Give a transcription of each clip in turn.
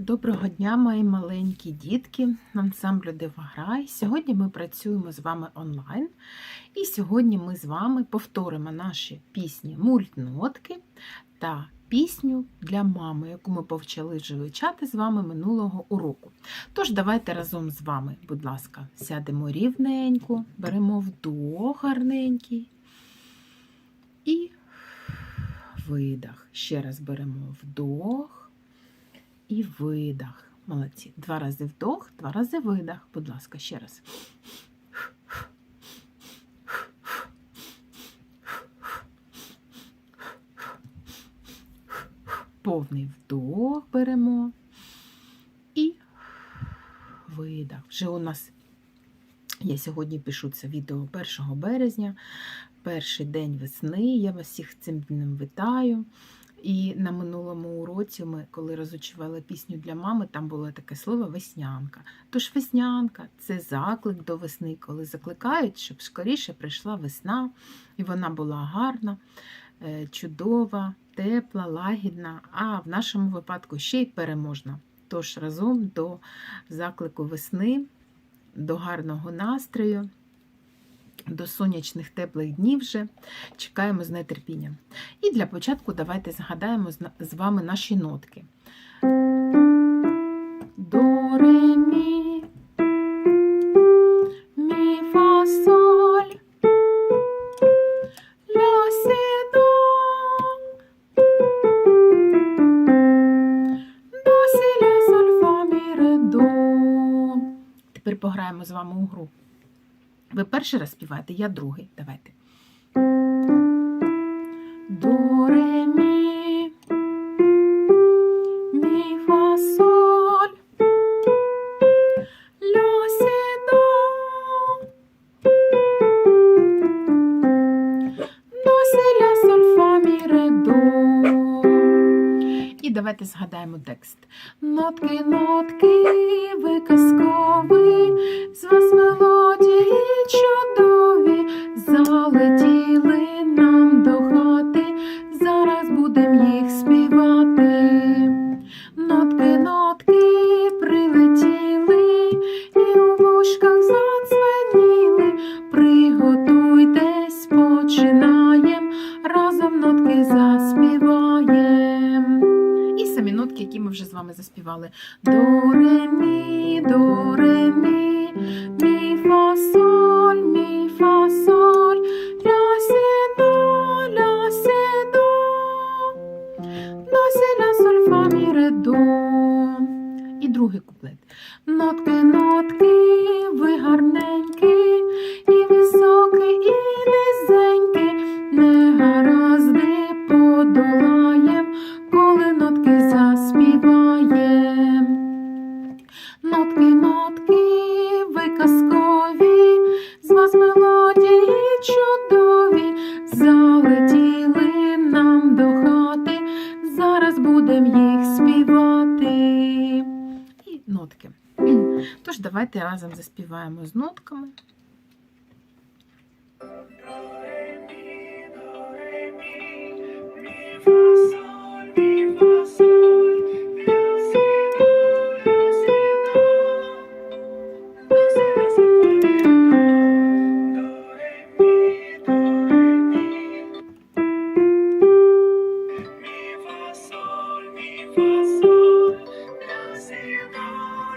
Доброго дня, мої маленькі дітки, ансамблю Дива Грай. Сьогодні ми працюємо з вами онлайн. І сьогодні ми з вами повторимо наші пісні мультнотки та пісню для мами, яку ми повчали вже вивчати з вами минулого уроку. Тож, давайте разом з вами, будь ласка, сядемо рівненько, беремо вдох гарненький і видах. Ще раз беремо вдох і видах. Молодці. Два рази вдох, два рази видах. Будь ласка, ще раз. Повний вдох беремо і видах. Вже у нас, я сьогодні пишу це відео 1 березня, перший день весни. Я вас всіх цим днем вітаю. І на минулому уроці ми, коли розучували пісню для мами, там було таке слово веснянка. Тож веснянка це заклик до весни, коли закликають, щоб скоріше прийшла весна, і вона була гарна, е, чудова, тепла, лагідна, а в нашому випадку ще й переможна. Тож разом до заклику весни, до гарного настрою. До сонячних теплих днів вже чекаємо з нетерпінням. І для початку давайте згадаємо з вами наші нотки. До, ре, мі, мі, фа, соль, ля, сі, до. Тепер пограємо з вами у гру. Ви перший раз співаєте, я другий. Давайте. До, ре, мі, мі, фа, соль, ля, сі. І давайте згадаємо текст. Нотки заспіваєм. І самі нотки, які ми вже з вами заспівали. До, ре, мі, до, ре, мі, мі, фа, соль, мі, фа, соль, ля, сі, до, ля, сі, до, до, сі, ля, соль, фа, мі, ре, до. І другий куплет. Нотки, нотки, ви гарненькі, до хати, зараз будем їх співати. І нотки. Тож давайте разом заспіваємо з нотками.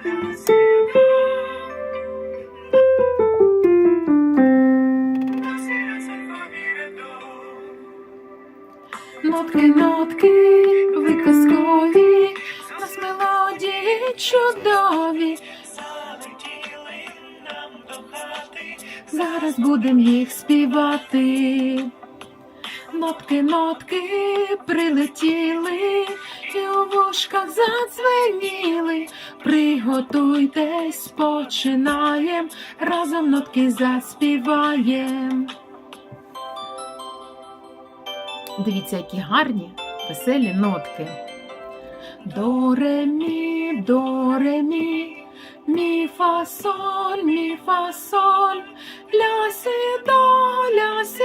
Нотки, нотки, ви казкові, у нас мелодії чудові. залетіли нам до хати, Зараз будем їх співати. Нотки, нотки прилетіли, і у вушках задзвеніли. Приготуйтесь, починаєм, разом нотки заспіваєм. Дивіться, які гарні, веселі нотки. До, ре, мі, ре, мі, мі, фа, ля, сі, до, ля, сі,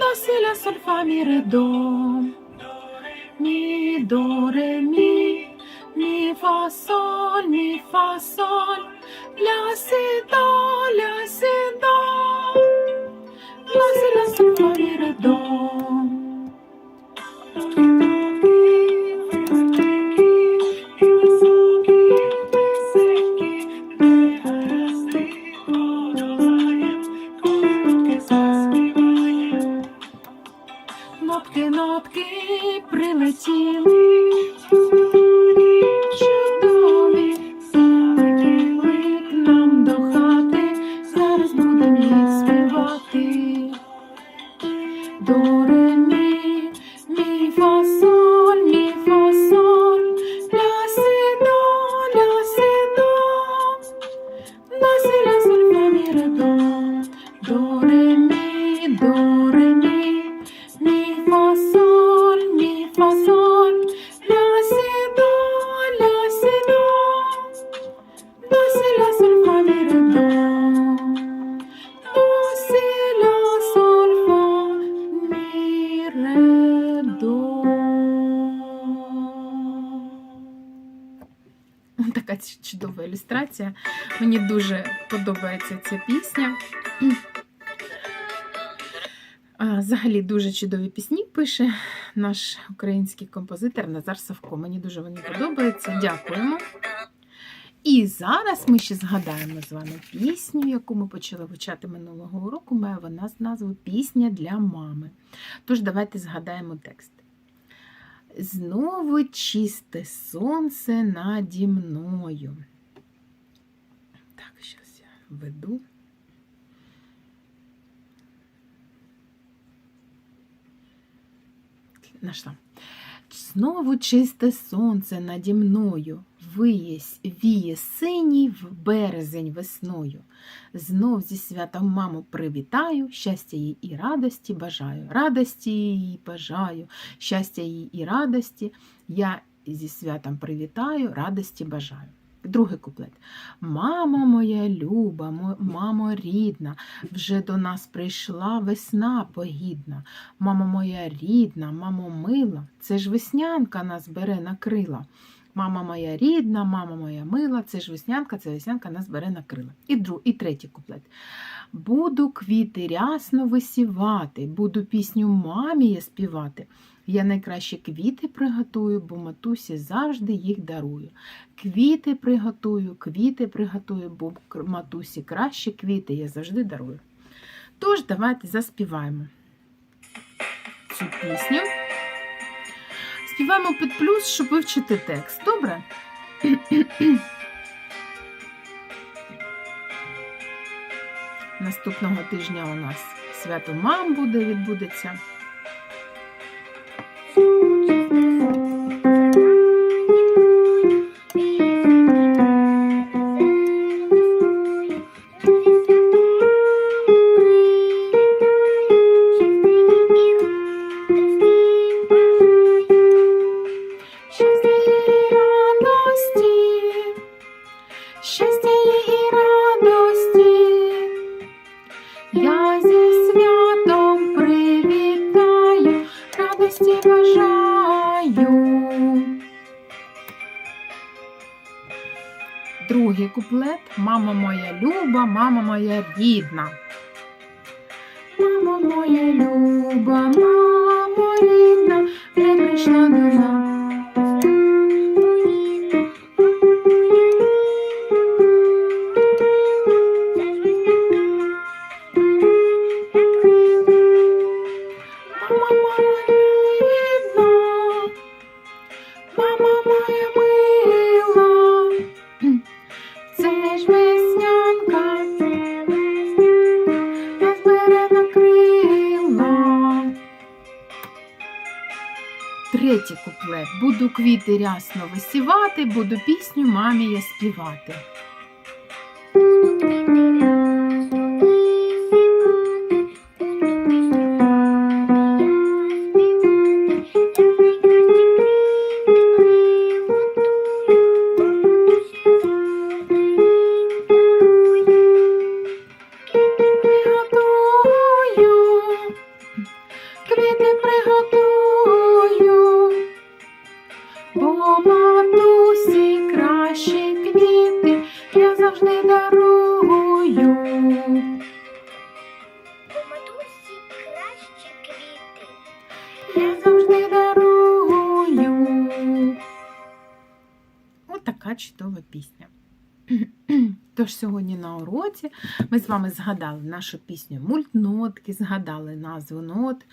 до, сі, сольфа соль, фа, мі, ре, до, мі, до, ре, мі, соль, мі, фа, соль, ля, си, до, ля, си, до, До си, сольфа мі, ре. Нотки прилетіли, чудова. Мені дуже подобається ця пісня. Взагалі дуже чудові пісні пише наш український композитор Назар Савко. Мені дуже вони подобаються. Дякуємо. І зараз ми ще згадаємо з вами пісню, яку ми почали вивчати минулого року. Має вона з назву Пісня для мами. Тож давайте згадаємо текст. Знову чисте сонце наді мною. Веду. Нашла. Знову чисте сонце наді мною, виє, віє синій в березень весною. Знов зі святом маму привітаю, щастя їй і радості бажаю. Радості їй бажаю, щастя їй і радості. Я зі святом привітаю, радості бажаю. Другий куплет. Мамо моя люба, мамо рідна, вже до нас прийшла весна погідна. Мамо моя рідна, мамо мила, це ж веснянка нас бере на крила. Мама моя рідна, мама моя мила, це ж веснянка, це веснянка нас бере на крила. І, друг, і третій куплет. Буду квіти рясно висівати, буду пісню мамі я співати. Я найкраще квіти приготую, бо матусі завжди їх дарую. Квіти приготую, квіти приготую, бо матусі краще квіти я завжди дарую. Тож, давайте заспіваємо цю пісню. Співаємо під плюс, щоб вивчити текст. Добре? Наступного тижня у нас свято мам буде відбудеться. Другий куплет Мама моя люба, мама моя рідна. Мама моя люба, мама рідна, вже прийшла до нас. Третій куплет. Буду квіти рясно висівати, буду пісню мамі я співати. У матусі кращі квіти. Я завжди дарую. Отака чудова пісня. Тож сьогодні на уроці ми з вами згадали нашу пісню мультнотки, згадали назву нот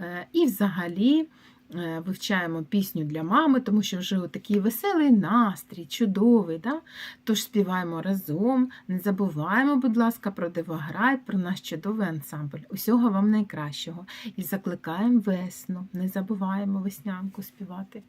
е, і взагалі вивчаємо пісню для мами, тому що вже такий веселий настрій, чудовий. Да? Тож співаємо разом, не забуваємо, будь ласка, про Дивограй, про наш чудовий ансамбль. Усього вам найкращого. І закликаємо весну. Не забуваємо веснянку співати.